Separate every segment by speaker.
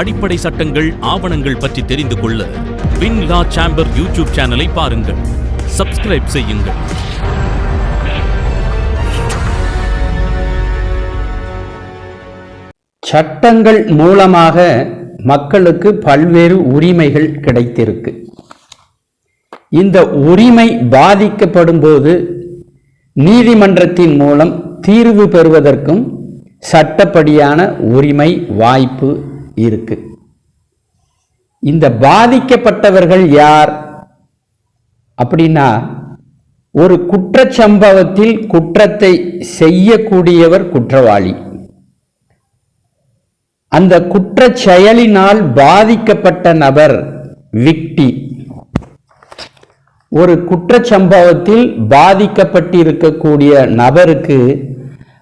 Speaker 1: அடிப்படை சட்டங்கள் ஆவணங்கள் பற்றி தெரிந்து கொள்ள வின் லா சாம்பர் யூடியூப் சேனலை பாருங்கள். சப்ஸ்கிரைப் செய்யுங்கள்.
Speaker 2: சட்டங்கள் மூலமாக மக்களுக்கு பல்வேறு உரிமைகள் கிடைத்திருக்கு. இந்த உரிமை பாதிக்கப்படும் போது நீதிமன்றத்தின் மூலம் தீர்வு பெறுவதற்கும் சட்டப்படியான உரிமை வாய்ப்பு இருக்கு. இந்த பாதிக்கப்பட்டவர்கள் யார்? அப்படின்னா ஒரு குற்றச்சம்பவத்தில் குற்றத்தை செய்யக்கூடியவர் குற்றவாளி. அந்த குற்ற செயலினால் பாதிக்கப்பட்ட நபர் விக்டி. ஒரு குற்றச்சம்பவத்தில் பாதிக்கப்பட்டிருக்கக்கூடிய நபருக்கு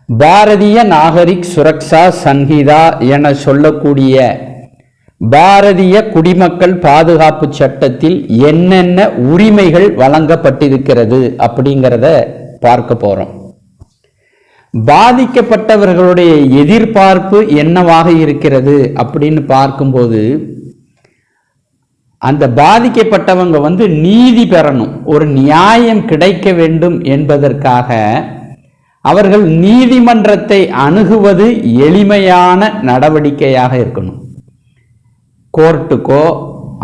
Speaker 2: பாரதிய நாகரிக் சுரக்ஷா சன்ஹிதா என சொல்லக்கூடிய பாரதிய குடிமக்கள் பாதுகாப்பு சட்டத்தில் என்னென்ன உரிமைகள் வழங்கப்பட்டிருக்கிறது அப்படிங்கிறத பார்க்க போகிறோம் பாதிக்கப்பட்டவர்களுடைய எதிர்பார்ப்பு என்னவாக இருக்கிறது அப்படின்னு பார்க்கும்போது அந்த பாதிக்கப்பட்டவங்க வந்து நீதி பெறணும் ஒரு நியாயம் கிடைக்க வேண்டும் என்பதற்காக அவர்கள் நீதிமன்றத்தை அணுகுவது எளிமையான நடவடிக்கையாக இருக்கணும். கோர்ட்டுக்கோ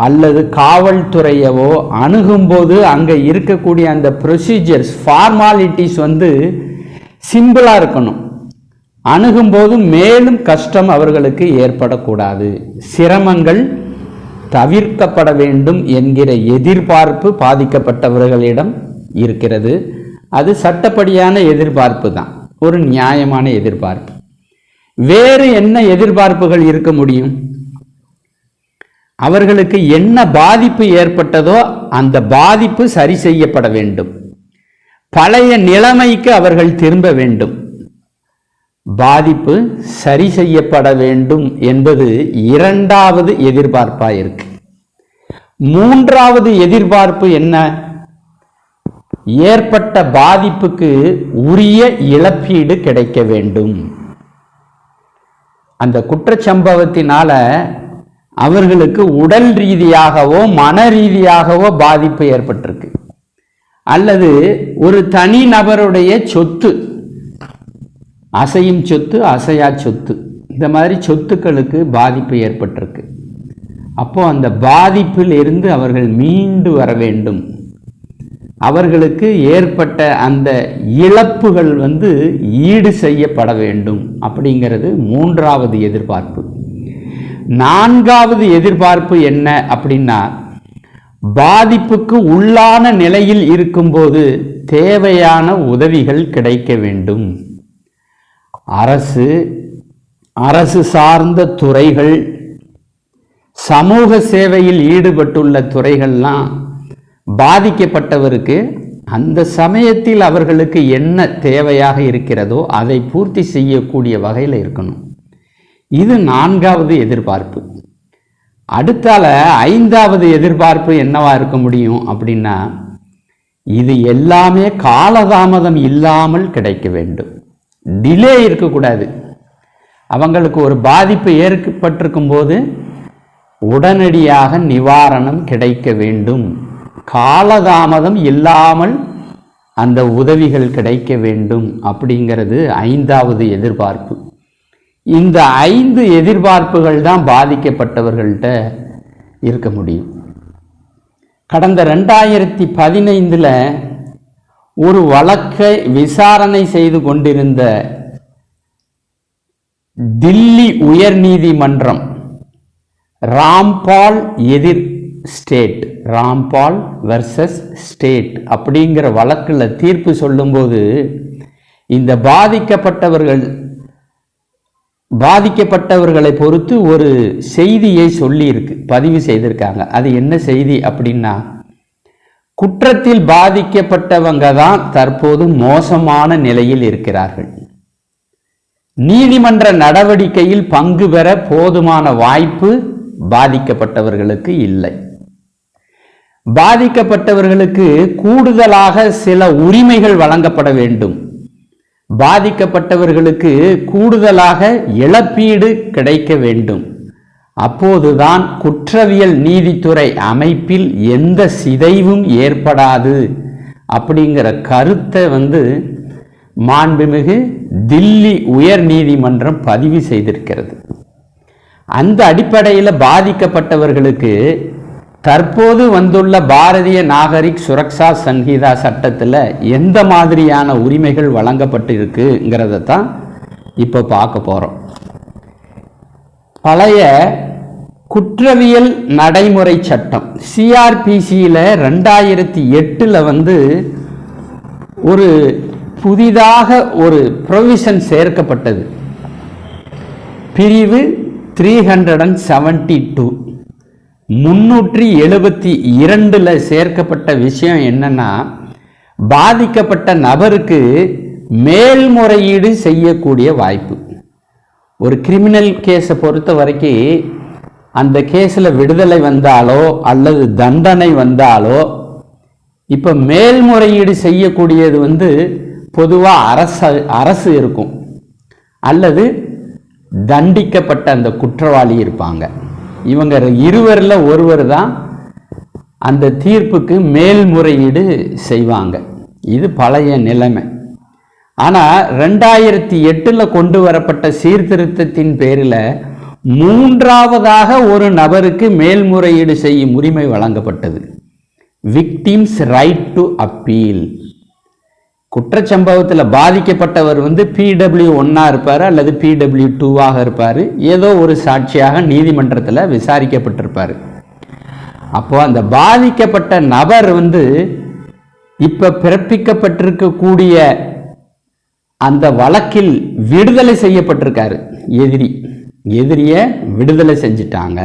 Speaker 2: அல்லது காவல்துறையவோ அணுகும்போது அங்கே இருக்கக்கூடிய அந்த ப்ரொசீஜர்ஸ் ஃபார்மாலிட்டிஸ் வந்து சிம்பிளாக இருக்கணும். அணுகும்போது மேலும் கஷ்டம் அவர்களுக்கு ஏற்படக்கூடாது. சிரமங்கள் தவிர்க்கப்பட வேண்டும் என்கிற எதிர்பார்ப்பு பாதிக்கப்பட்டவர்களிடம் இருக்கிறது. அது சட்டப்படியான எதிர்பார்ப்பு தான் ஒரு நியாயமான எதிர்பார்ப்பு. வேறு என்ன எதிர்பார்ப்புகள் இருக்க முடியும்? அவர்களுக்கு என்ன பாதிப்பு ஏற்பட்டதோ அந்த பாதிப்பு சரி செய்யப்பட வேண்டும். பழைய நிலைமைக்கு அவர்கள் திரும்ப வேண்டும். பாதிப்பு சரி செய்யப்பட வேண்டும் என்பது இரண்டாவது எதிர்பார்ப்பாக இருக்கு. மூன்றாவது எதிர்பார்ப்பு என்ன? ஏற்பட்ட பாதிப்புக்கு உரிய இழப்பீடு கிடைக்க வேண்டும். அந்த குற்றச்சம்பவத்தினால அவர்களுக்கு உடல் ரீதியாகவோ மன ரீதியாகவோ பாதிப்பு ஏற்பட்டிருக்கு. அல்லது ஒரு தனி நபருடைய சொத்து அசையும் சொத்து அசையா சொத்து இந்த மாதிரி சொத்துக்களுக்கு பாதிப்பு ஏற்பட்டிருக்கு. அப்போ அந்த பாதிப்பில் இருந்து அவர்கள் மீண்டு வர வேண்டும். அவர்களுக்கு ஏற்பட்ட அந்த இழப்புகள் வந்து ஈடு செய்யப்பட வேண்டும் அப்படிங்கிறது மூன்றாவது எதிர்பார்ப்பு. நான்காவது எதிர்பார்ப்பு என்ன அப்படின்னா பாதிப்புக்கு உள்ளான நிலையில் இருக்கும்போது தேவையான உதவிகள் கிடைக்க வேண்டும். அரசு அரசு சார்ந்த துறைகள் சமூக சேவையில் ஈடுபட்டுள்ள துறைகள்லாம் பாதிக்கப்பட்டவருக்கு அந்த சமயத்தில் அவர்களுக்கு என்ன தேவையாக இருக்கிறதோ அதை பூர்த்தி செய்யக்கூடிய வகையில் இருக்கணும். இது நான்காவது எதிர்பார்ப்பு. அடுத்தால ஐந்தாவது எதிர்பார்ப்பு என்னவா இருக்க முடியும் அப்படின்னா இது எல்லாமே காலதாமதம் இல்லாமல் கிடைக்க வேண்டும். டிலே இருக்கக்கூடாது. அவங்களுக்கு ஒரு பாதிப்பு ஏற்பட்டிருக்கும் போது உடனடியாக நிவாரணம் கிடைக்க வேண்டும். காலதாமதம் இல்லாமல் அந்த உதவிகள் கிடைக்க வேண்டும் அப்படிங்கிறது ஐந்தாவது எதிர்பார்ப்பு. இந்த ஐந்து எதிர்பார்ப்புகள் தான் பாதிக்கப்பட்டவர்கள்ட்ட இருக்க முடியும். கடந்த ரெண்டாயிரத்தி பதினைந்தில் ஒரு வழக்கை விசாரணை செய்து கொண்டிருந்த தில்லி உயர்நீதிமன்றம் ராம்பால் எதிர் ஸ்டேட் ராம்பால் வர்சஸ் ஸ்டேட் அப்படிங்கிற வழக்கில் தீர்ப்பு சொல்லும்போது இந்த பாதிக்கப்பட்டவர்கள் பாதிக்கப்பட்டவர்களை பொறுத்து ஒரு செய்தியை சொல்லியிருக்கு பதிவு செய்திருக்காங்க. அது என்ன செய்தி அப்படின்னா குற்றத்தில் பாதிக்கப்பட்டவங்க தான் தற்போது மோசமான நிலையில் இருக்கிறார்கள். நீதிமன்ற நடவடிக்கையில் பங்கு பெற போதுமான வாய்ப்பு பாதிக்கப்பட்டவர்களுக்கு இல்லை. பாதிக்கப்பட்டவர்களுக்கு கூடுதலாக சில உரிமைகள் வழங்கப்பட வேண்டும். பாதிக்கப்பட்டவர்களுக்கு கூடுதலாக இழப்பீடு கிடைக்க வேண்டும். அப்போதுதான் குற்றவியல் நீதித்துறை அமைப்பில் எந்த சிதைவும் ஏற்படாது அப்படிங்கிற கருத்தை வந்து மாண்புமிகு தில்லி உயர் நீதிமன்றம் பதிவு செய்திருக்கிறது. அந்த அடிப்படையில் பாதிக்கப்பட்டவர்களுக்கு தற்போது வந்துள்ள பாரதிய நாகரிக் சுரக்ஷா சங்கீதா சட்டத்தில் எந்த மாதிரியான உரிமைகள் வழங்கப்பட்டிருக்குங்கிறத தான் இப்போ பார்க்க போகிறோம் பழைய குற்றவியல் நடைமுறை சட்டம் சிஆர்பிசியில் ரெண்டாயிரத்தி எட்டில் வந்து ஒரு புதிதாக ஒரு ப்ரொவிஷன் சேர்க்கப்பட்டது. பிரிவு three hundred and seventy two முன்னூற்றி எழுபத்தி இரண்டில் சேர்க்கப்பட்ட விஷயம் என்னன்னா பாதிக்கப்பட்ட நபருக்கு மேல்முறையீடு செய்யக்கூடிய வாய்ப்பு. ஒரு கிரிமினல் கேஸை பொறுத்த வரைக்கும் அந்த கேஸில் விடுதலை வந்தாலோ அல்லது தண்டனை வந்தாலோ இப்போ மேல்முறையீடு செய்யக்கூடியது வந்து பொதுவாக அரசு அரசு இருக்கும். அல்லது தண்டிக்கப்பட்ட அந்த குற்றவாளி இருப்பாங்க. இவங்க இருவரில் ஒருவர் தான் அந்த தீர்ப்புக்கு மேல்முறையீடு செய்வாங்க. இது பழைய நிலைமை. ஆனால் ரெண்டாயிரத்தி எட்டில் கொண்டு வரப்பட்ட சீர்திருத்தத்தின் பேரில் மூன்றாவதாக ஒரு நபருக்கு மேல்முறையீடு செய்யும் உரிமை வழங்கப்பட்டது. விக்டிம்ஸ் ரைட் டு அப்பீல் குற்றச்சம்பவத்தில் பாதிக்கப்பட்டவர் வந்து பிடபிள்யூ ஒன்னாக இருப்பார் அல்லது பிடபிள்யூ டூவாக இருப்பார். ஏதோ ஒரு சாட்சியாக நீதிமன்றத்தில் விசாரிக்கப்பட்டிருப்பார். அப்போ அந்த பாதிக்கப்பட்ட நபர் வந்து இப்போ பிறப்பிக்கப்பட்டிருக்கக்கூடிய அந்த வழக்கில் விடுதலை செய்யப்பட்டிருக்காரு. எதிரி. எதிரியை விடுதலை செஞ்சிட்டாங்க.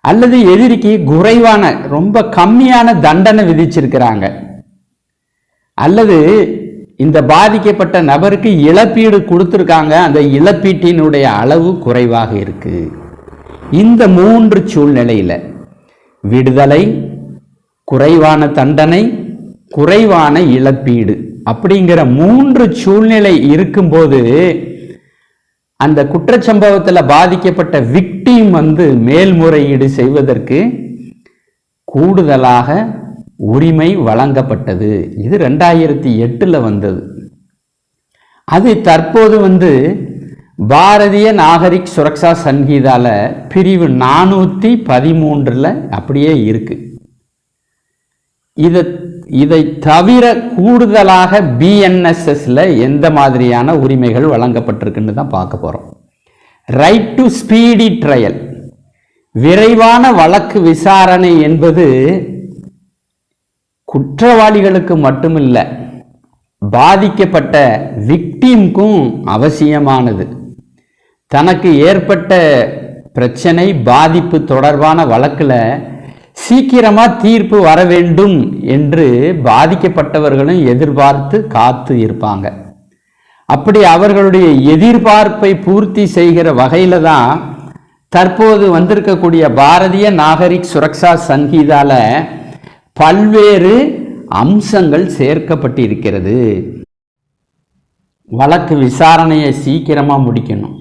Speaker 2: அல்லது எதிரிக்கு குறைவான ரொம்ப கம்மியான தண்டனை விதிச்சிருக்கிறாங்க. அல்லது இந்த பாதிக்கப்பட்ட நபருக்கு இழப்பீடு கொடுத்துருக்காங்க அந்த இழப்பீட்டினுடைய அளவு குறைவாக இருக்கு. இந்த மூன்று சூழ்நிலையில் விடுதலை குறைவான தண்டனை குறைவான இழப்பீடு அப்படிங்கிற மூன்று சூழ்நிலை இருக்கும்போது அந்த குற்றச்சம்பவத்தில் பாதிக்கப்பட்ட விக்டீம் வந்து மேல்முறையீடு செய்வதற்கு கூடுதலாக உரிமை வழங்கப்பட்டது. இது ரெண்டாயிரத்தி எட்டில் வந்தது. அது தற்போது வந்து பாரதிய நாகரிக் சுரக்ஷா சங்கீதால பிரிவு நானூற்றி பதிமூன்றில் அப்படியே இருக்கு. இதை இதை தவிர கூடுதலாக பிஎன்எஸ்எஸ்ல எந்த மாதிரியான உரிமைகள் வழங்கப்பட்டிருக்குன்னு தான் பார்க்க போகிறோம் ரைட் டு ஸ்பீடி ட்ரையல் விரைவான வழக்கு விசாரணை என்பது குற்றவாளிகளுக்கு மட்டுமில்ல பாதிக்கப்பட்ட விக்டீமுக்கும் அவசியமானது. தனக்கு ஏற்பட்ட பிரச்சனை பாதிப்பு தொடர்பான வழக்கில் சீக்கிரமாக தீர்ப்பு வர வேண்டும் என்று பாதிக்கப்பட்டவர்களும் எதிர்பார்த்து காத்து இருப்பாங்க. அப்படி அவர்களுடைய எதிர்பார்ப்பை பூர்த்தி செய்கிற வகையில் தான் தற்போது வந்திருக்கக்கூடிய பாரதிய நாகரிக் சுரக்ஷா சங்கீதால பல்வேறு அம்சங்கள் சேர்க்கப்பட்டிருக்கிறது. வழக்கு விசாரணையை சீக்கிரமாக முடிக்கணும்.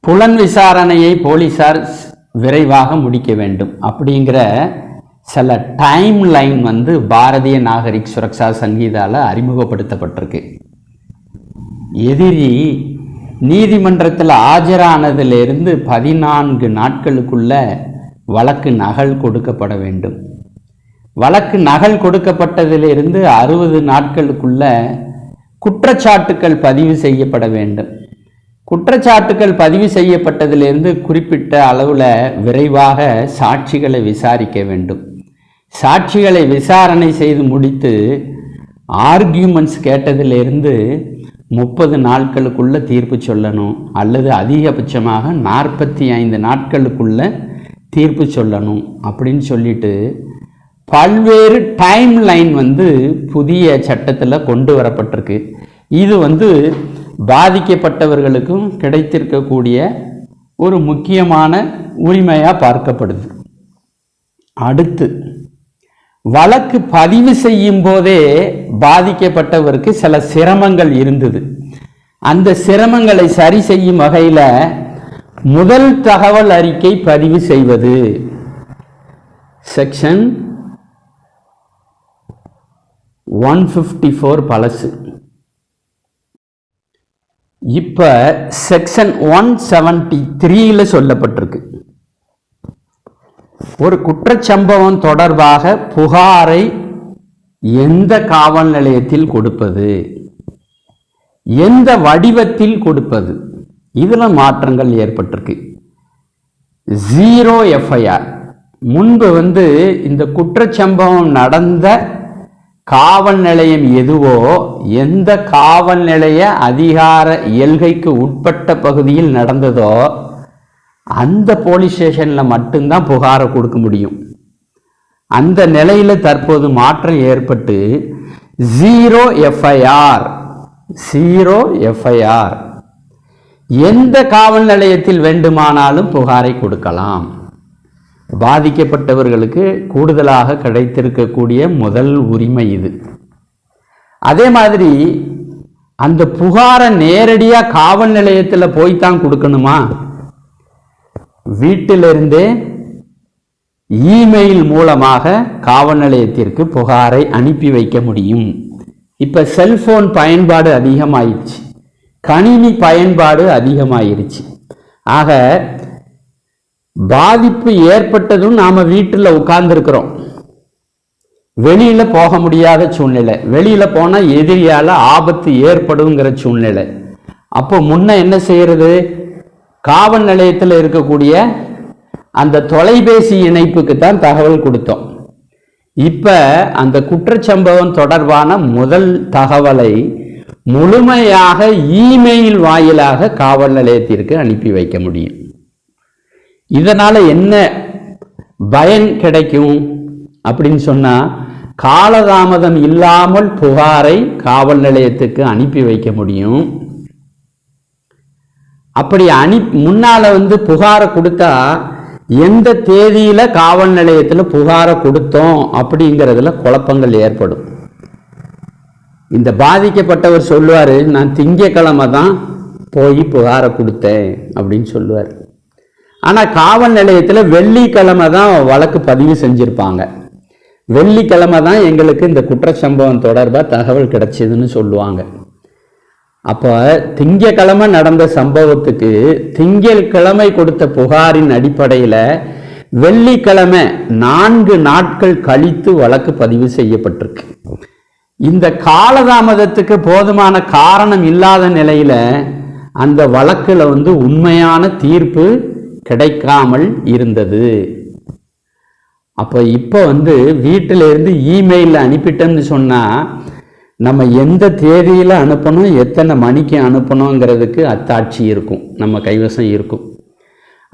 Speaker 2: புலன் விசாரணையை போலீசார் விரைவாக முடிக்க வேண்டும். அப்படிங்கிற சில டைம் லைன் வந்து பாரதிய நாகரிக் சுரக்ஷா சங்கீதால அறிமுகப்படுத்தப்பட்டிருக்கு. எதிரி நீதிமன்றத்தில் ஆஜரானதிலிருந்து பதினான்கு நாட்களுக்குள்ள வழக்கு நகல் கொடுக்கப்பட வேண்டும். வழக்கு நகல் கொடுக்கப்பட்டதிலிருந்து அறுபது நாட்களுக்குள்ள குற்றச்சாட்டுக்கள் பதிவு செய்யப்பட வேண்டும். குற்றச்சாட்டுக்கள் பதிவு செய்யப்பட்டதிலிருந்து குறிப்பிட்ட அளவில் விரைவாக சாட்சிகளை விசாரிக்க வேண்டும். சாட்சிகளை விசாரணை செய்து முடித்து ஆர்கியூமெண்ட்ஸ் கேட்டதிலிருந்து முப்பது நாட்களுக்குள்ள தீர்ப்பு சொல்லணும் அல்லது அதிகபட்சமாக நாற்பத்தி ஐந்து நாட்களுக்குள்ள தீர்ப்பு சொல்லணும் அப்படின்னு சொல்லிட்டு பல்வேறு டைம் லைன் வந்து புதிய சட்டத்தில் கொண்டு வரப்பட்டிருக்கு. இது வந்து பாதிக்கப்பட்டவர்களுக்கும் கிடைத்திருக்கக்கூடிய ஒரு முக்கியமான உரிமையாக பார்க்கப்படுது. அடுத்து வழக்கு பதிவு செய்யும் போதே பாதிக்கப்பட்டவருக்கு சில சிரமங்கள் இருந்தது. அந்த சிரமங்களை சரி செய்யும் வகையில் முதல் தகவல் அறிக்கை பதிவு செய்வது. செக்ஷன் ஒன் ஃபிஃப்டி ஃபோர் பழசு. இப்போ செக்ஷன் ஒன் செவன்ட்டி த்ரீல சொல்லப்பட்டிருக்கு. ஒரு குற்றச்சம்பவம் தொடர்பாக புகாரை எந்த காவல் நிலையத்தில் கொடுப்பது? எந்த வடிவத்தில் கொடுப்பது? இதில் மாற்றங்கள் ஏற்பட்டிருக்கு. ஜீரோ எஃப்ஐஆர் முன்பு வந்து இந்த குற்றச்சம்பவம் நடந்த காவல் நிலையம் எதுவோ எந்த காவல் நிலைய அதிகார எல்கைக்கு உட்பட்ட பகுதியில் நடந்ததோ அந்த போலீஸ் ஸ்டேஷனில் மட்டும்தான் புகாரை கொடுக்க முடியும். அந்த நிலையில் தற்போது மாற்றம் ஏற்பட்டு ஜீரோ எஃப்ஐஆர் ஜீரோ எஃப்ஐஆர். எந்த காவல் நிலையத்தில் வேண்டுமானாலும் புகாரை கொடுக்கலாம். பாதிக்கப்பட்டவர்களுக்கு கூடுதலாக கிடைத்திருக்கக்கூடிய முதல் உரிமை இது. அதே மாதிரி அந்த புகாரை நேரடியாக காவல் நிலையத்தில் போய்த்தான் கொடுக்கணுமா? வீட்டிலிருந்தே இமெயில் மூலமாக காவல் நிலையத்திற்கு புகாரை அனுப்பி வைக்க முடியும். இப்போ செல்போன் பயன்பாடு அதிகமாயிடுச்சு. கணினி பயன்பாடு அதிகமாயிருச்சு. ஆக பாதிப்பு ஏற்பட்டதும் நாம் வீட்டில் உட்கார்ந்துருக்கிறோம். வெளியில போக முடியாத சூழ்நிலை. வெளியில போனால் எதிரியால ஆபத்து ஏற்படுங்கிற சூழ்நிலை. அப்போ முன்ன என்ன செய்யறது? காவல் நிலையத்தில் இருக்கக்கூடிய அந்த தொலைபேசி இணைப்புக்கு தான் தகவல் கொடுத்தோம். இப்ப அந்த குற்றச்சம்பவம் தொடர்பான முதல் தகவலை முழுமையாக இமெயில் வாயிலாக காவல் நிலையத்திற்கு அனுப்பி வைக்க முடியும். இதனால் என்ன பயன் கிடைக்கும் அப்படின்னு சொன்னால் காலதாமதம் இல்லாமல் புகாரை காவல் நிலையத்துக்கு அனுப்பி வைக்க முடியும். அப்படி அனி முன்னால் வந்து புகாரை கொடுத்தா எந்த தேதியில் காவல் நிலையத்தில் புகாரை கொடுத்தோம் அப்படிங்கிறதுல குழப்பங்கள் ஏற்படும். இந்த பாதிக்கப்பட்டவர் சொல்லுவார் நான் திங்கக்கிழமை தான் போய் புகாரை கொடுத்தேன் அப்படின்னு சொல்லுவார். ஆனால் காவல் நிலையத்தில் வெள்ளிக்கிழமை தான் வழக்கு பதிவு செஞ்சுருப்பாங்க. வெள்ளிக்கிழமை தான் எங்களுக்கு இந்த குற்றச்சம்பவம் தொடர்பாக தகவல் கிடைச்சிதுன்னு சொல்லுவாங்க. அப்போ திங்கக்கிழமை நடந்த சம்பவத்துக்கு திங்கள் கிழமை கொடுத்த புகாரின் அடிப்படையில் வெள்ளிக்கிழமை நான்கு நாட்கள் கழித்து வழக்கு பதிவு செய்யப்பட்டிருக்கு. இந்த காலதாமதத்துக்கு போதுமான காரணம் இல்லாத நிலையில் அந்த வழக்கில் வந்து உண்மையான தீர்ப்பு கிடைக்காமல் இருந்தது. அப்போ இப்போ வந்து வீட்டில இருந்து இமெயிலில் அனுப்பிட்டோம்னு சொன்னால் நம்ம எந்த தேதியில் அனுப்பணும் எத்தனை மணிக்கு அனுப்பணுங்கிறதுக்கு அத்தாட்சி இருக்கும். நம்ம கைவசம் இருக்கும்.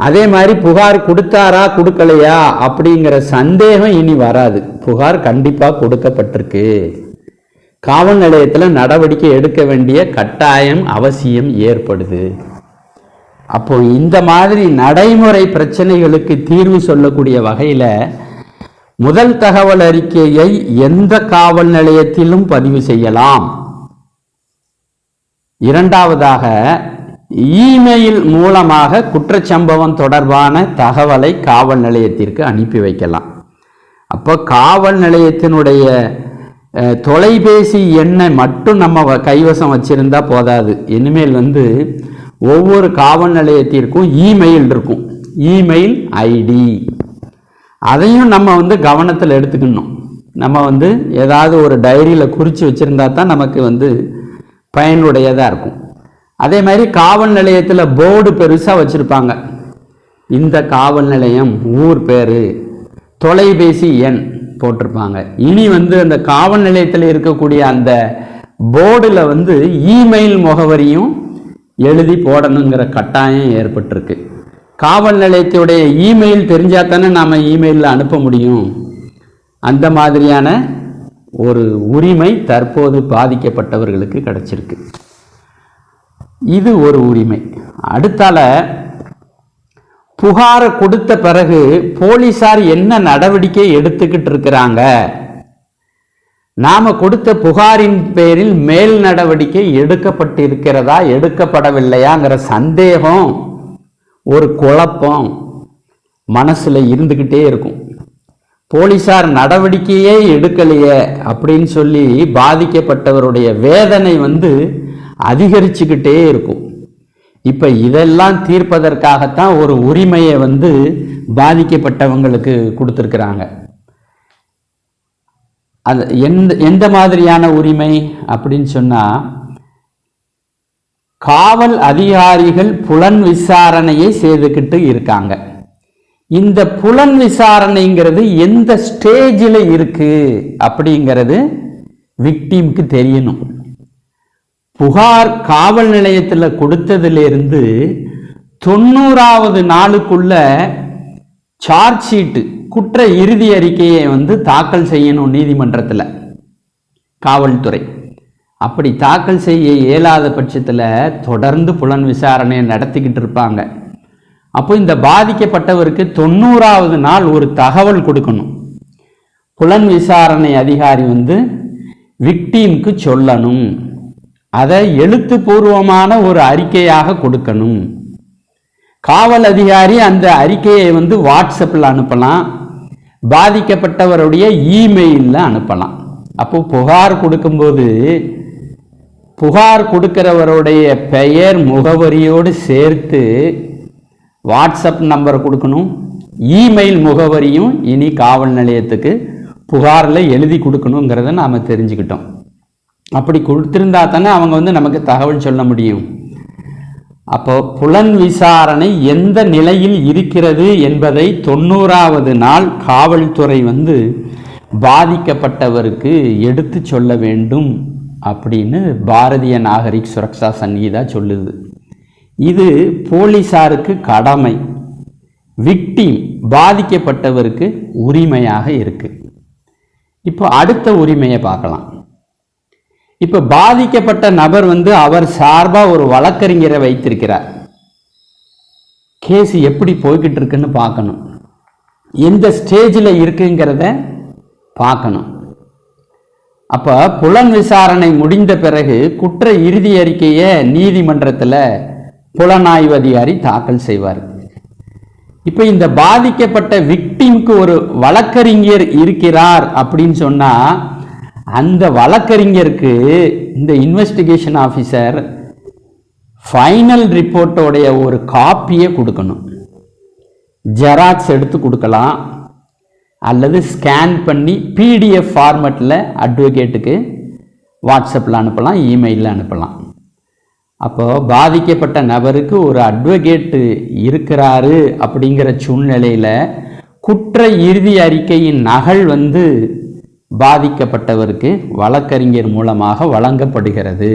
Speaker 2: அதே மாதிரி புகார் கொடுத்தாரா கொடுக்கலையா அப்படிங்கிற சந்தேகம் இனி வராது. புகார் கண்டிப்பாக கொடுக்கப்பட்டிருக்கு. காவல் நிலையத்தில் நடவடிக்கை எடுக்க வேண்டிய கட்டாயம் அவசியம் ஏற்படுது. அப்போ இந்த மாதிரி நடைமுறை பிரச்சனைகளுக்கு தீர்வு சொல்லக்கூடிய வகையில் முதல் தகவல் அறிக்கையை எந்த காவல் நிலையத்திலும் பதிவு செய்யலாம். இரண்டாவதாக இமெயில் மூலமாக குற்றச்சம்பவம் தொடர்பான தகவலை காவல் நிலையத்திற்கு அனுப்பி வைக்கலாம். அப்போ காவல் நிலையத்தினுடைய தொலைபேசி எண்ணை மட்டும் நம்ம வ- கைவசம் வச்சிருந்தா போதாது. இனிமேல் வந்து ஒவ்வொரு காவல் நிலையத்திற்கும் இமெயில் இருக்கும். இமெயில் ஐடி அதையும் நம்ம வந்து கவனத்தில் எடுத்துக்கணும். நம்ம வந்து ஏதாவது ஒரு டைரியில் குறித்து வச்சுருந்தா தான் நமக்கு வந்து பயனுடையதாக இருக்கும். அதே மாதிரி காவல் நிலையத்தில் போர்டு பெருசாக வச்சுருப்பாங்க. இந்த காவல் நிலையம் ஊர் பேர் தொலைபேசி எண் போட்டிருப்பாங்க. இனி வந்து அந்த காவல் நிலையத்தில் இருக்கக்கூடிய அந்த போர்டில் வந்து இமெயில் முகவரியும் எழுதி போடணுங்கிற கட்டாயம் ஏற்பட்டிருக்கு. காவல் நிலையத்துடைய இமெயில் தெரிஞ்சால் தானே நாம் இமெயிலில் அனுப்ப முடியும். அந்த மாதிரியான ஒரு உரிமை தற்போது பாதிக்கப்பட்டவர்களுக்கு கிடச்சிருக்கு. இது ஒரு உரிமை. அடுத்தால புகாரை கொடுத்த பிறகு போலீஸார் என்ன நடவடிக்கை எடுத்துக்கிட்டு இருக்கிறாங்க? நாம் கொடுத்த புகாரின் பேரில் மேல் நடவடிக்கை எடுக்கப்பட்டிருக்கிறதா எடுக்கப்படவில்லையாங்கிற சந்தேகம் ஒரு குழப்பம் மனசில் இருந்துக்கிட்டே இருக்கும். போலீசார் நடவடிக்கையே எடுக்கலையே அப்படின்னு சொல்லி பாதிக்கப்பட்டவருடைய வேதனை வந்து அதிகரிச்சுக்கிட்டே இருக்கும். இப்போ இதெல்லாம் தீர்ப்பதற்காகத்தான் ஒரு உரிமையை வந்து பாதிக்கப்பட்டவங்களுக்கு கொடுத்துருக்குறாங்க. அது எந்த எந்த மாதிரியான உரிமை அப்படின்னு சொன்னால் காவல் அதிகாரிகள் புலன் விசாரணையை செய்துக்கிட்டு இருக்காங்க. இந்த புலன் விசாரணைங்கிறது எந்த ஸ்டேஜில் இருக்குது அப்படிங்கிறது விக்டீமுக்கு தெரியணும். புகார் காவல் நிலையத்தில் கொடுத்ததுலேருந்து தொண்ணூறாவது நாளுக்குள்ள சார்ஜ் ஷீட்டு குற்ற இறுதி அறிக்கையை வந்து தாக்கல் செய்யணும் நீதிமன்றத்தில். காவல்துறை. அப்படி தாக்கல் செய்ய இயலாத பட்சத்தில் தொடர்ந்து புலன் விசாரணையை நடத்திக்கிட்டு இருப்பாங்க. அப்போ இந்த பாதிக்கப்பட்டவருக்கு தொண்ணூறாவது நாள் ஒரு தகவல் கொடுக்கணும். புலன் விசாரணை அதிகாரி வந்து விக்டீமுக்கு சொல்லணும். அதை எழுத்துப்பூர்வமான ஒரு அறிக்கையாக கொடுக்கணும். காவல் அதிகாரி அந்த அறிக்கையை வந்து வாட்ஸ்அப்பில் அனுப்பலாம். பாதிக்கப்பட்டவருடைய இமெயிலில் அனுப்பலாம். அப்போ புகார் கொடுக்கும்போது புகார் கொடுக்கிறவருடைய பெயர் முகவரியோடு சேர்த்து வாட்ஸ்அப் நம்பர் கொடுக்கணும். இமெயில் முகவரியும் இனி காவல் நிலையத்துக்கு புகாரில் எழுதி கொடுக்கணுங்கிறத நாம் தெரிஞ்சுக்கிட்டோம். அப்படி கொடுத்துருந்தா தானே அவங்க வந்து நமக்கு தகவல் சொல்ல முடியும். அப்போ புலன் விசாரணை எந்த நிலையில் இருக்கிறது என்பதை தொண்ணூறாவது நாள் காவல்துறை வந்து பாதிக்கப்பட்டவருக்கு எடுத்து சொல்ல வேண்டும் அப்படின்னு பாரதிய நாகரிக் சுரக்ஷா சங்கீதா சொல்லுது. இது போலீசாருக்கு கடமை. விக்டீம் பாதிக்கப்பட்டவருக்கு உரிமையாக இருக்குது இப்போ அடுத்த உரிமையை பார்க்கலாம். இப்போ பாதிக்கப்பட்ட நபர் வந்து அவர் சார்பாக ஒரு வழக்கறிஞரை வைத்திருக்கிறார். கேஸ் எப்படி போய்கிட்டு இருக்குன்னு பார்க்கணும். எந்த ஸ்டேஜில் இருக்குங்கிறத பார்க்கணும். அப்போ புலன் விசாரணை முடிந்த பிறகு குற்ற இறுதி அறிக்கையை நீதிமன்றத்தில் புலனாய்வு அதிகாரி தாக்கல் செய்வார். இப்போ இந்த பாதிக்கப்பட்ட விக்டிம்க்கு ஒரு வழக்கறிஞர் இருக்கிறார் அப்படின்னு சொன்னால் அந்த வழக்கறிஞருக்கு இந்த இன்வெஸ்டிகேஷன் ஆஃபீஸர் ஃபைனல் ரிப்போர்ட்டோடைய ஒரு காப்பியை கொடுக்கணும். ஜெராக்ஸ் எடுத்து கொடுக்கலாம். அல்லது ஸ்கேன் பண்ணி பிடிஎஃப் ஃபார்மேட்டில் அட்வொகேட்டுக்கு வாட்ஸ்அப்பில் அனுப்பலாம் இமெயிலில் அனுப்பலாம். அப்போது பாதிக்கப்பட்ட நபருக்கு ஒரு அட்வொகேட்டு இருக்கிறாரு அப்படிங்கிற சூழ்நிலையில் குற்ற இறுதி அறிக்கையின் நகல் வந்து பாதிக்கப்பட்டவருக்கு வழக்கறிஞர் மூலமாக வழங்கப்படுகிறது.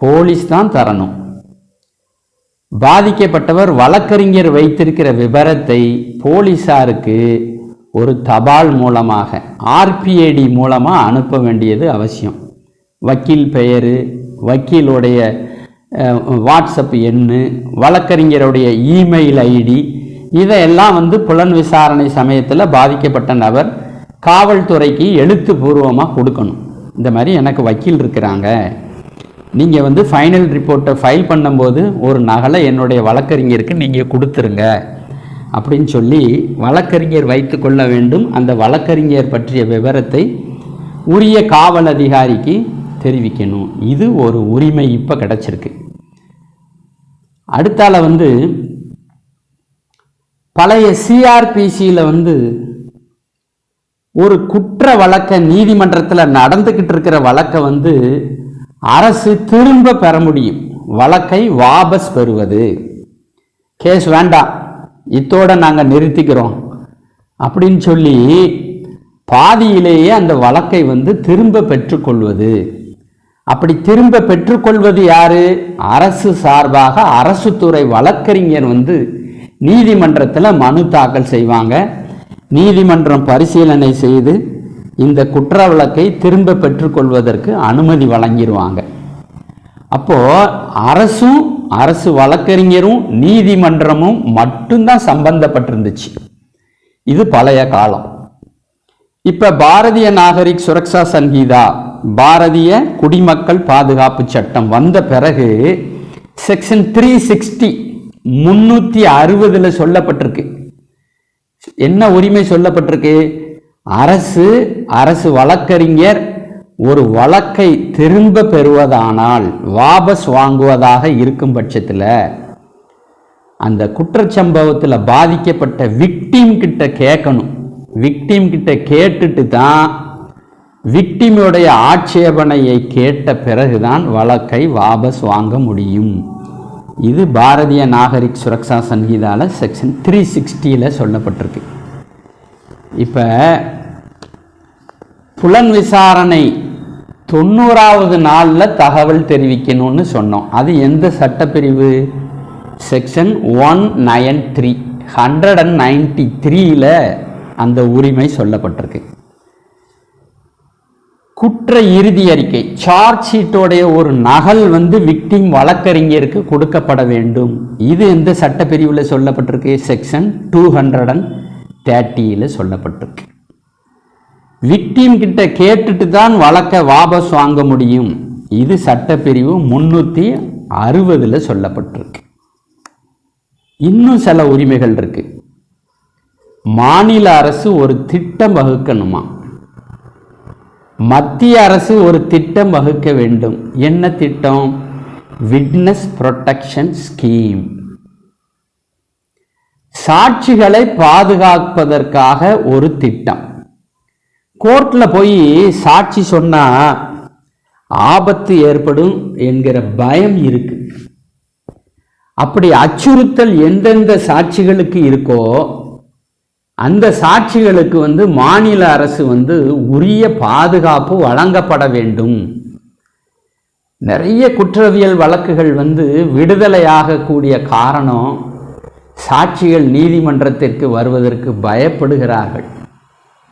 Speaker 2: போலீஸ் தான் தரணும். பாதிக்கப்பட்டவர் வழக்கறிஞர் வைத்திருக்கிற விவரத்தை போலீஸாருக்கு ஒரு தபால் மூலமாக ஆர்பிஐடி மூலமாக அனுப்ப வேண்டியது அவசியம். வக்கீல் பெயர் வக்கீலுடைய வாட்ஸ்அப் எண்ணு வழக்கறிஞருடைய இமெயில் ஐடி இதையெல்லாம் வந்து புலன் விசாரணை சமயத்தில் பாதிக்கப்பட்ட நபர் காவல்துறைக்கு எழுத்துப்பூர்வமாக கொடுக்கணும். இந்த மாதிரி எனக்கு வக்கீல் இருக்கிறாங்க. நீங்கள் வந்து ஃபைனல் ரிப்போர்ட்டை ஃபைல் பண்ணும்போது ஒரு நகலை என்னுடைய வழக்கறிஞருக்கு நீங்கள் கொடுத்துருங்க. அப்படின்னு சொல்லி வழக்கறிஞர் வைத்துக்கொள்ள வேண்டும். அந்த வழக்கறிஞர் பற்றிய விவரத்தை உரிய காவல் அதிகாரிக்கு தெரிவிக்கணும். இது ஒரு உரிமை இப்போ கிடச்சிருக்கு. அடுத்தால வந்து பழைய சிஆர்பிசியில் வந்து ஒரு குற்ற வழக்கை நீதிமன்றத்தில் நடந்துக்கிட்டு இருக்கிற வழக்கை வந்து அரசு திரும்ப பெற முடியும். வழக்கை வாபஸ் பெறுவது. கேஸ் வேண்டாம். இத்தோட நாங்கள் நிறுத்திக்கிறோம். அப்படின்னு சொல்லி பாதியிலேயே அந்த வழக்கை வந்து திரும்ப பெற்றுக்கொள்வது. அப்படி திரும்ப பெற்றுக்கொள்வது யாரு? அரசு சார்பாக அரசு துறை வழக்கறிஞர் வந்து நீதிமன்றத்தில் மனு தாக்கல் செய்வாங்க. நீதிமன்றம் பரிசீலனை செய்து இந்த குற்ற வழக்கை திரும்ப பெற்றுக்கொள்வதற்கு அனுமதி வழங்கிடுவாங்க அப்போ அரசும் அரசு வழக்கறிஞரும் நீதிமன்றமும் மட்டும்தான் சம்பந்தப்பட்டிருந்துச்சு. இது பழைய காலம். இப்போ பாரதிய நாகரிக் சுரக்ஷா சங்கீதா பாரதிய குடிமக்கள் பாதுகாப்பு சட்டம் வந்த பிறகு செக்ஷன் த்ரீ சிக்ஸ்டி முன்னூற்றி அறுபதில் சொல்லப்பட்டிருக்கு. என்ன உரிமை சொல்லப்பட்டிருக்கு? அரசு அரசு வழக்கறிஞர் ஒரு வழக்கை திரும்ப பெறுவதானால் வாபஸ் வாங்குவதாக இருக்கும் பட்சத்தில் அந்த குற்றச்சம்பவத்தில் பாதிக்கப்பட்ட விக்டீம் கிட்ட கேட்கணும். விக்டீம் கிட்ட கேட்டுட்டு தான் விக்டிமுடைய ஆட்சேபனையை கேட்ட பிறகுதான் வழக்கை வாபஸ் வாங்க முடியும். இது பாரதிய நாகரிக் சுரக்ஷா சங்கீதாவில் செக்ஷன் த்ரீ சிக்ஸ்டியில் சொல்லப்பட்டிருக்கு. இப்போ புலன் விசாரணை தொண்ணூறாவது நாளில் தகவல் தெரிவிக்கணும்னு சொன்னோம். அது எந்த சட்டப்பிரிவு? Section one nine three hundred and ninety த்ரீயில் அந்த உரிமை சொல்லப்பட்டிருக்கு. குற்ற இறுதி அறிக்கை. சார்ஜ் ஷீட்டோடைய ஒரு நகல் வந்து விக்டிம் வழக்கறிஞருக்கு கொடுக்கப்பட வேண்டும். இது எந்த சட்டப்பிரிவில் சொல்லப்பட்டிருக்கு? செக்ஷன் டூ ஹண்ட்ரட் அண்ட் தேர்ட்டியில் சொல்லப்பட்டிருக்கு. விக்டிம் கிட்ட கேட்டுட்டு தான் வழக்கை வாபஸ் வாங்க முடியும். இது சட்டப்பிரிவு முன்னூற்றி அறுபதில் சொல்லப்பட்டிருக்கு. இன்னும் சில உரிமைகள் இருக்கு. மாநில அரசு ஒரு திட்டம் வகுக்கணுமா? மத்திய அரசு ஒரு திட்டம் வகுக்க வேண்டும். என்ன திட்டம்? விட்னஸ் புரொட்டக்ஷன் ஸ்கீம் சாட்சிகளை பாதுகாப்பதற்காக ஒரு திட்டம். கோர்ட்டில் போய் சாட்சி சொன்னால் ஆபத்து ஏற்படும் என்கிற பயம் இருக்கு. அப்படி அச்சுறுத்தல் எந்தெந்த சாட்சிகளுக்கு இருக்கோ அந்த சாட்சிகளுக்கு வந்து மாநில அரசு வந்து உரிய பாதுகாப்பு வழங்கப்பட வேண்டும். நிறைய குற்றவியல் வழக்குகள் வந்து விடுதலையாகக்கூடிய காரணம் சாட்சிகள் நீதிமன்றத்திற்கு வருவதற்கு பயப்படுகிறார்கள்.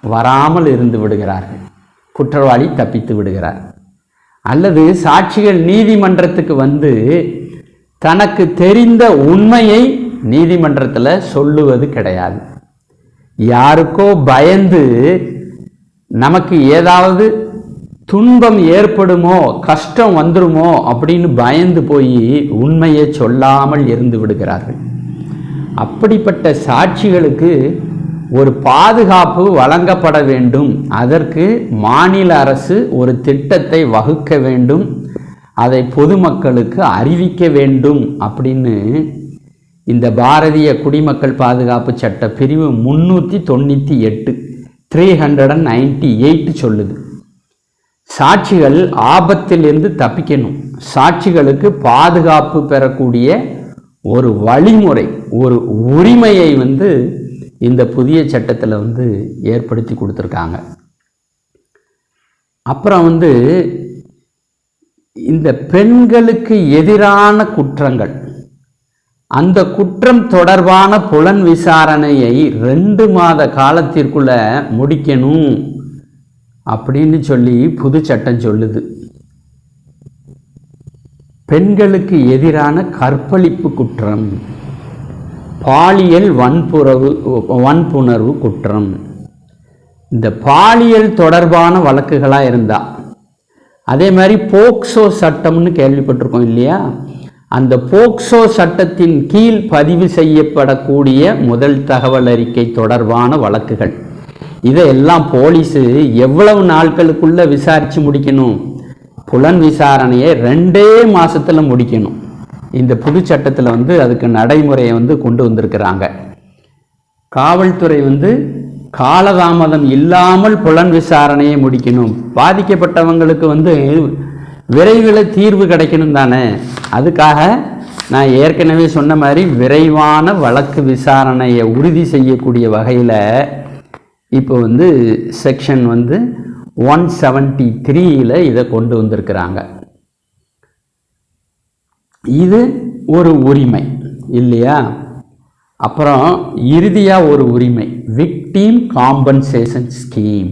Speaker 2: வராமல் இருந்து விடுகிறார்கள். குற்றவாளி தப்பித்து விடுகிறார். அல்லது சாட்சிகள் நீதிமன்றத்துக்கு வந்து தனக்கு தெரிந்த உண்மையை நீதிமன்றத்தில் சொல்லுவது கிடையாது. யாருக்கோ பயந்து நமக்கு ஏதாவது துன்பம் ஏற்படுமோ கஷ்டம் வந்துருமோ அப்படின்னு பயந்து போய் உண்மையை சொல்லாமல் இருந்து விடுகிறார்கள். அப்படிப்பட்ட சாட்சிகளுக்கு ஒரு பாதுகாப்பு வழங்கப்பட வேண்டும். அதற்கு மாநில அரசு ஒரு திட்டத்தை வகுக்க வேண்டும். அதை பொதுமக்களுக்கு அறிவிக்க வேண்டும் அப்படின்னு இந்த பாரதிய குடிமக்கள் பாதுகாப்பு சட்ட பிரிவு முந்நூற்றி தொண்ணூற்றி எட்டு three hundred and ninety eight சொல்லுது. சாட்சிகள் ஆபத்திலிருந்து தப்பிக்கணும். சாட்சிகளுக்கு பாதுகாப்பு பெறக்கூடிய ஒரு வழிமுறை ஒரு உரிமையை வந்து இந்த புதிய சட்டத்தில் வந்து ஏற்படுத்தி கொடுத்துருக்காங்க. அப்புறம் வந்து இந்த பெண்களுக்கு எதிரான குற்றங்கள் அந்த குற்றம் தொடர்பான புலன் விசாரணையை ரெண்டு மாத காலத்திற்குள்ள முடிக்கணும் அப்படின்னு சொல்லி புது சட்டம் சொல்லுது. பெண்களுக்கு எதிரான கற்பழிப்பு குற்றம் பாலியல் வன்புறவு வன்புணர்வு குற்றம். இந்த பாலியல் தொடர்பான வழக்குகளாக இருந்தா அதே மாதிரி போக்சோ சட்டம்னு கேள்விப்பட்டிருக்கோம் இல்லையா? அந்த போக்சோ சட்டத்தின் கீழ் பதிவு செய்யப்படக்கூடிய முதல் தகவல் அறிக்கை தொடர்பான வழக்குகள். இதையெல்லாம் போலீஸு எவ்வளவு நாட்களுக்குள்ள விசாரித்து முடிக்கணும்? புலன் விசாரணையை ரெண்டே மாசத்துல முடிக்கணும். இந்த புது சட்டத்தில் வந்து அதுக்கு நடைமுறையை வந்து கொண்டு வந்திருக்கிறாங்க. காவல்துறை வந்து காலதாமதம் இல்லாமல் புலன் விசாரணையை முடிக்கணும். பாதிக்கப்பட்டவங்களுக்கு வந்து விரைவில் தீர்வு கிடைக்கணும் தானே? அதுக்காக நான் ஏற்கனவே சொன்ன மாதிரி விரைவான வழக்கு விசாரணையை உறுதி செய்யக்கூடிய வகையில் இப்போ வந்து செக்ஷன் வந்து ஒன் செவன்ட்டி த்ரீயில் இதை கொண்டு வந்திருக்கிறாங்க. இது ஒரு உரிமை இல்லையா? அப்புறம் இறுதியாக ஒரு உரிமை விக்டீம் காம்பன்சேஷன் ஸ்கீம்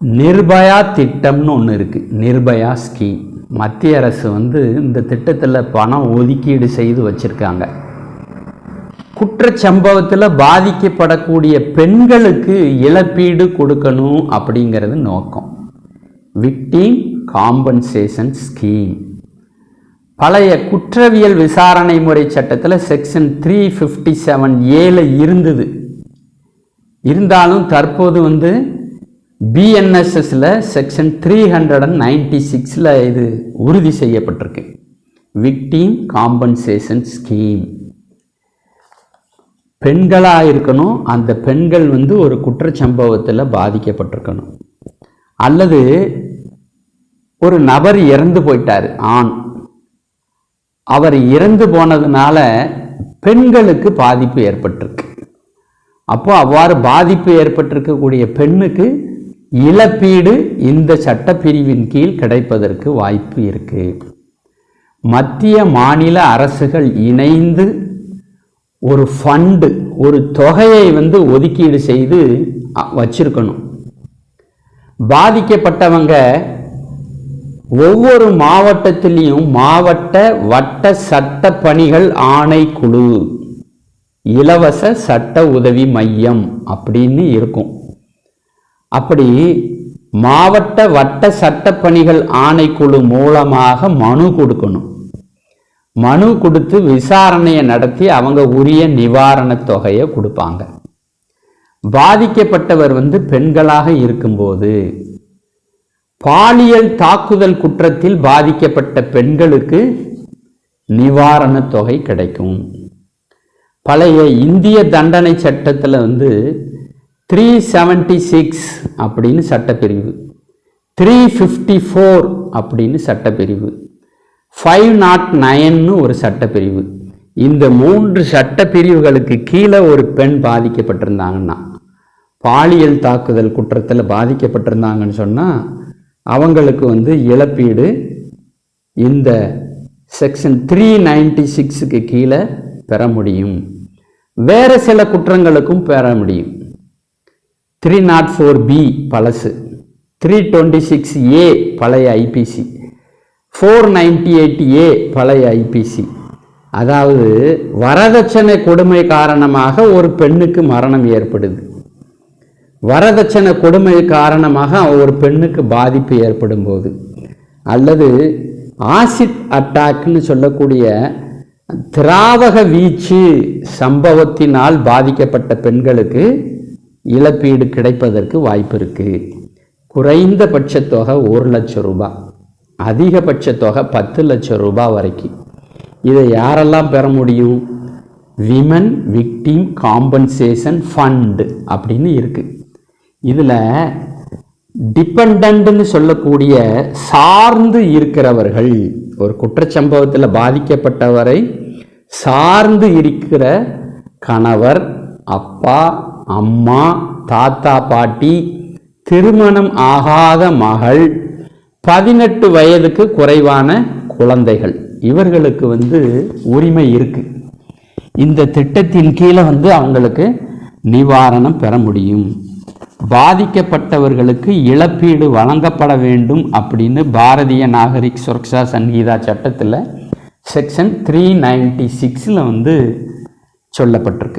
Speaker 2: நிர்பயா திட்டம்னு ஒன்று இருக்குது நிர்பயா ஸ்கீம். மத்திய அரசு வந்து இந்த திட்டத்தில் பணம் ஒதுக்கீடு செய்து வச்சுருக்காங்க. குற்றச்சம்பவத்தில் பாதிக்கப்படக்கூடிய பெண்களுக்கு இழப்பீடு கொடுக்கணும் அப்படிங்கிறது நோக்கம். Victim compensation scheme. பழைய குற்றவியல் விசாரணை முறை சட்டத்தில் செக்ஷன் த்ரீ ஃபிஃப்டி செவன் ஏழு இருந்தது. இருந்தாலும் தற்போது வந்து பிஎன்எஸ்எஸில் section three hundred and ninety சிக்ஸில் இது உறுதி செய்யப்பட்டிருக்கு. விக்டீம் காம்பன்சேஷன் ஸ்கீம் பெண்களாக இருக்கணும் அந்த பெண்கள் வந்து ஒரு குற்றச்சம்பவத்தில் பாதிக்கப்பட்டிருக்கணும். அல்லது ஒரு நபர் இறந்து போயிட்டார் ஆண். அவர் இறந்து போனதுனால பெண்களுக்கு பாதிப்பு ஏற்பட்டிருக்கு. அப்போது அவ்வாறு பாதிப்பு ஏற்பட்டிருக்கக்கூடிய பெண்ணுக்கு இழப்பீடு இந்த சட்டப்பிரிவின் கீழ் கிடைப்பதற்கு வாய்ப்பு இருக்கு. மத்திய மாநில அரசுகள் இணைந்து ஒரு ஃபண்டு ஒரு தொகையை வந்து ஒதுக்கீடு செய்து வச்சிருக்கணும். பாதிக்கப்பட்டவங்க ஒவ்வொரு மாவட்டத்திலையும் மாவட்ட வட்ட சட்ட பணிகள் ஆணைக்குழு இலவச சட்ட உதவி மையம் அப்படின்னு இருக்கும். அப்படி மாவட்ட வட்ட சட்டப்பணிகள் ஆணைக்குழு மூலமாக மனு கொடுக்கணும். மனு கொடுத்து விசாரணையை நடத்தி அவங்க உரிய நிவாரணத் தொகையை கொடுப்பாங்க. பாதிக்கப்பட்டவர் வந்து பெண்களாக இருக்கும்போது பாலியல் தாக்குதல் குற்றத்தில் பாதிக்கப்பட்ட பெண்களுக்கு நிவாரணத் தொகை கிடைக்கும். பழைய இந்திய தண்டனை சட்டத்தில் வந்து த்ரீ செவன்ட்டி சிக்ஸ் அப்படின்னு சட்டப்பிரிவு. த்ரீ ஃபிஃப்டி ஃபோர் அப்படின்னு சட்டப்பிரிவு. ஃபைவ் நாட் நைன்னு ஒரு சட்டப்பிரிவு. இந்த மூன்று சட்டப்பிரிவுகளுக்கு கீழே ஒரு பெண் பாதிக்கப்பட்டிருந்தாங்கன்னா பாலியல் தாக்குதல் குற்றத்தில் பாதிக்கப்பட்டிருந்தாங்கன்னு சொன்னால் அவங்களுக்கு வந்து இழப்பீடு இந்த செக்ஷன் த்ரீ நைன்டி சிக்ஸுக்கு கீழே பெற முடியும். வேறு சில குற்றங்களுக்கும் பெற முடியும். த்ரீ நாட் ஃபோர் பி பழசு. த்ரீ டுவெண்ட்டி சிக்ஸ் ஏ பழைய IPC four ninety eight A பழைய ஐபிசி அதாவது வரதட்சணை கொடுமை காரணமாக ஒரு பெண்ணுக்கு மரணம் ஏற்படுது. வரதட்சணை கொடுமை காரணமாக ஒரு பெண்ணுக்கு பாதிப்பு ஏற்படும் போது அல்லது ஆசிட் அட்டாக்னு சொல்லக்கூடிய திராவக வீச்சு சம்பவத்தினால் பாதிக்கப்பட்ட பெண்களுக்கு இழப்பீடு கிடைப்பதற்கு வாய்ப்பு இருக்குது குறைந்தபட்ச தொகை ஒரு லட்சம் ரூபாய் அதிகபட்ச தொகை பத்து லட்சம் ரூபாய் வரைக்கும். இதை யாரெல்லாம் பெற முடியும்? விமன் விக்டீம் காம்பன்சேஷன் ஃபண்டு அப்படின்னு இருக்குது இதில் டிபெண்ட்னு சொல்லக்கூடிய சார்ந்து இருக்கிறவர்கள் ஒரு குற்றச்சம்பவத்தில் பாதிக்கப்பட்டவரை சார்ந்து இருக்கிற கணவர் அப்பா அம்மா தாத்தா பாட்டி திருமணம் ஆகாத மகள் பதினெட்டு வயதுக்கு குறைவான குழந்தைகள். இவர்களுக்கு வந்து உரிமை இருக்குது இந்த திட்டத்தின் கீழே வந்து அவங்களுக்கு நிவாரணம் பெற முடியும். பாதிக்கப்பட்டவர்களுக்கு இழப்பீடு வழங்கப்பட வேண்டும் அப்படின்னு பாரதிய நாகரிக் சுரக்ஷா சங்கீதா சட்டத்தில் செக்ஷன் த்ரீ நைன்டி சிக்ஸில் வந்து சொல்லப்பட்டிருக்கு.